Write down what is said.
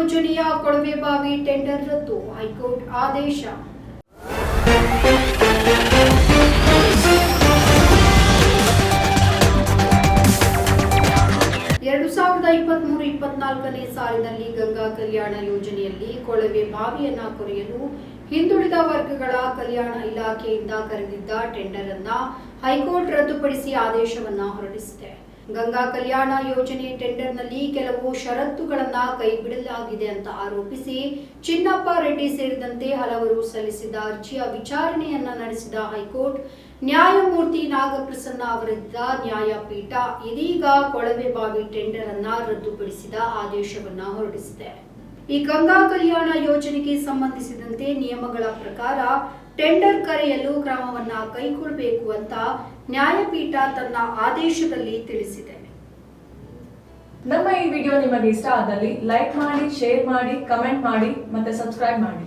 ಯೋಜನೆಯ ಕೊಳವೆಬಾವಿ ಟೆಂಡರ್ ರದ್ದು. ಹೈಕೋರ್ಟ್ ಆದೇಶ. ಎರಡು ಸಾವಿರದ ಇಪ್ಪತ್ತ್ ಇಪ್ಪತ್ಮೂರು ಇಪ್ಪತ್ನಾಲ್ಕನೇ ಸಾಲಿನಲ್ಲಿ ಗಂಗಾ ಕಲ್ಯಾಣ ಯೋಜನೆಯಲ್ಲಿ ಕೊಳವೆ ಬಾವಿಯನ್ನ ಕೊರೆಯಲು ಹಿಂದುಳಿದ ವರ್ಗಗಳ ಕಲ್ಯಾಣ ಇಲಾಖೆಯಿಂದ ಕರೆದಿದ್ದ ಟೆಂಡರ್ ಅನ್ನ ಹೈಕೋರ್ಟ್ ರದ್ದುಪಡಿಸಿ ಆದೇಶವನ್ನ ಹೊರಡಿಸಿದೆ. ಗಂಗಾ ಕಲ್ಯಾಣ ಯೋಜನೆ ಟೆಂಡರ್ನಲ್ಲಿ ಕೆಲವು ಷರತ್ತುಗಳನ್ನ ಕೈಬಿಡಲಾಗಿದೆ ಅಂತ ಆರೋಪಿಸಿ ಚಿನ್ನಪ್ಪ ರೆಡ್ಡಿ ಸೇರಿದಂತೆ ಹಲವರು ಸಲ್ಲಿಸಿದ ಅರ್ಜಿಯ ವಿಚಾರಣೆಯನ್ನ ನಡೆಸಿದ ಹೈಕೋರ್ಟ್, ನ್ಯಾಯಮೂರ್ತಿ ನಾಗಪ್ರಸನ್ನ ಅವರಿದ್ದ ನ್ಯಾಯಪೀಠ ಇದೀಗ ಕೊಳವೆ ಬಾವಿ ಟೆಂಡರ್ ಅನ್ನ ರದ್ದುಪಡಿಸಿದ ಆದೇಶವನ್ನ ಹೊರಡಿಸಿದೆ. ಈ ಗಂಗಾ ಕಲ್ಯಾಣ ಯೋಜನೆಗೆ ಸಂಬಂಧಿಸಿದಂತೆ ನಿಯಮಗಳ ಪ್ರಕಾರ ಟೆಂಡರ್ ಕರೆಯಲು ಕ್ರಮವನ್ನ ಕೈಗೊಳ್ಳಬೇಕು ಅಂತ ನ್ಯಾಯಪೀಠ ತನ್ನ ಆದೇಶದಲ್ಲಿ ತಿಳಿಸಿದೆ. ನಮ್ಮ ಈ ವಿಡಿಯೋ ನಿಮಗೆ ಇಷ್ಟ ಆದಲ್ಲಿ ಲೈಕ್ ಮಾಡಿ, ಶೇರ್ ಮಾಡಿ, ಕಮೆಂಟ್ ಮಾಡಿ ಮತ್ತೆ ಸಬ್ಸ್ಕ್ರೈಬ್ ಮಾಡಿ.